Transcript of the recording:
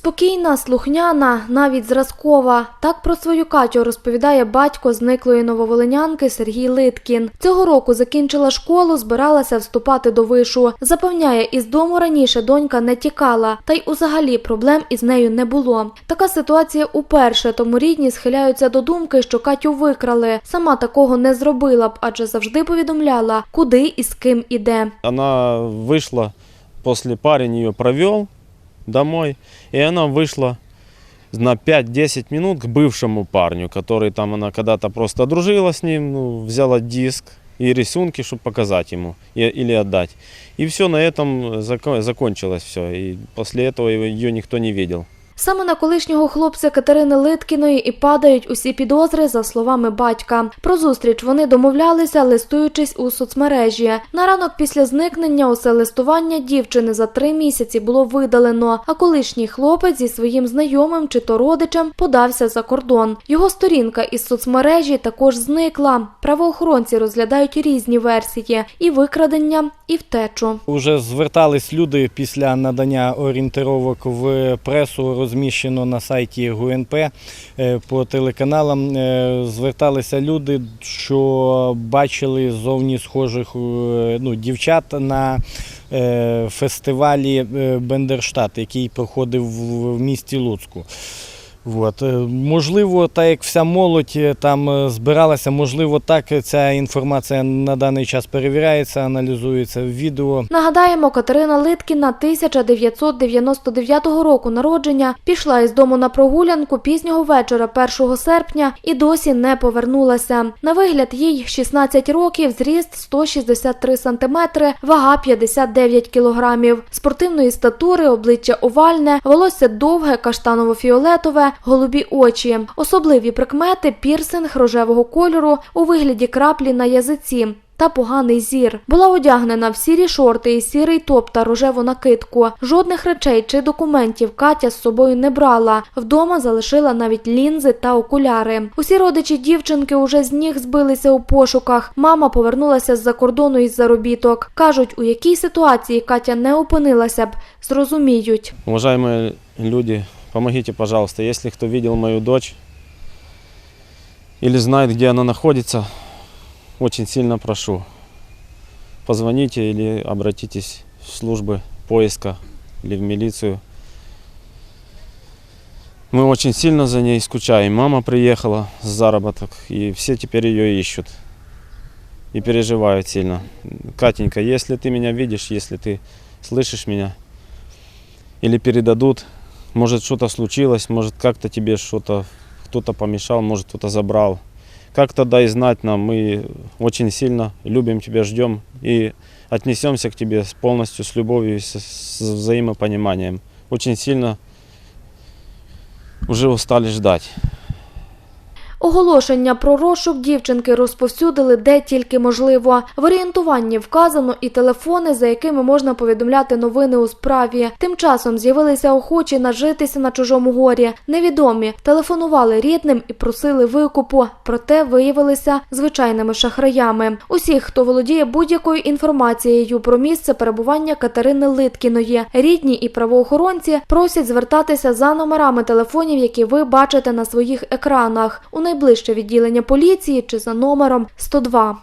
Спокійна, слухняна, навіть зразкова. Так про свою Катю розповідає батько зниклої нововолинянки Сергій Литкін. Цього року закінчила школу, збиралася вступати до вишу. Запевняє, із дому раніше донька не тікала, та й узагалі проблем із нею не було. Така ситуація уперше, тому рідні схиляються до думки, що Катю викрали. Сама такого не зробила б, адже завжди повідомляла, куди і з ким іде. Она вышла, после парень ее провел домой, и она вышла на 5-10 минут к бывшему парню, который там она когда-то просто дружила с ним, ну, взяла диск и рисунки, чтобы показать ему и- или отдать. И все, на этом зако- закончилось все. И после этого ее никто не видел. Саме на колишнього хлопця Катерини Литкіної і падають усі підозри, за словами батька. Про зустріч вони домовлялися, листуючись у соцмережі. На ранок після зникнення усе листування дівчини за три місяці було видалено, а колишній хлопець зі своїм знайомим чи то родичем подався за кордон. Його сторінка із соцмережі також зникла. Правоохоронці розглядають різні версії: і викрадення, і втечу. Уже звертались люди після надання орієнтировок в пресу, розміщено на сайті ГУНП е, по телеканалам. е, Зверталися люди, що бачили зовні схожих е, ну, дівчат на фестивалі Бендерштат, який проходив в місті Луцьку. От. е, Можливо, так як вся молодь е, там е, збиралася, можливо, так ця інформація на даний час перевіряється, аналізується в відео. Нагадаємо, Катерина Литкіна 1999 року народження пішла із дому на прогулянку пізнього вечора 1 серпня і досі не повернулася. На вигляд їй 16 років, зріст 163 сантиметри, вага 59 кілограмів. Спортивної статури, обличчя овальне, волосся довге, каштаново-фіолетове, голубі очі. Особливі прикмети пірсинг рожевого кольору у вигляді краплі на язиці та поганий зір. Була одягнена в сірі шорти і сірий топ та рожеву накидку. Жодних речей чи документів Катя з собою не брала. Вдома залишила навіть лінзи та окуляри. Усі родичі дівчинки уже з ніг збилися у пошуках. Мама повернулася з-за кордону із заробіток. Кажуть, у якій ситуації Катя не опинилася б, зрозуміють. Уважаемые люди, помогите, пожалуйста, если кто видел мою дочь или знает, где она находится, очень сильно прошу, позвоните или обратитесь в службы поиска или в милицию. Мы очень сильно за ней скучаем. Мама приехала с заработок, и все теперь ее ищут. И переживают сильно. Катенька, если ты меня видишь, если ты слышишь меня, или передадут. Может, что-то случилось, может, как-то тебе что-то, кто-то помешал, может, кто-то забрал. Как-то дай знать нам, мы очень сильно любим тебя, ждем и отнесемся к тебе с полностью с любовью и с, с взаимопониманием. Очень сильно уже устали ждать. Оголошення про розшук дівчинки розповсюдили де тільки можливо. В орієнтуванні вказано і телефони, за якими можна повідомляти новини у справі. Тим часом з'явилися охочі нажитися на чужому горі. Невідомі телефонували рідним і просили викупу, проте виявилися звичайними шахраями. Усіх, хто володіє будь-якою інформацією про місце перебування Катерини Литкіної, рідні і правоохоронці просять звертатися за номерами телефонів, які ви бачите на своїх екранах у найближче відділення поліції чи за номером 102.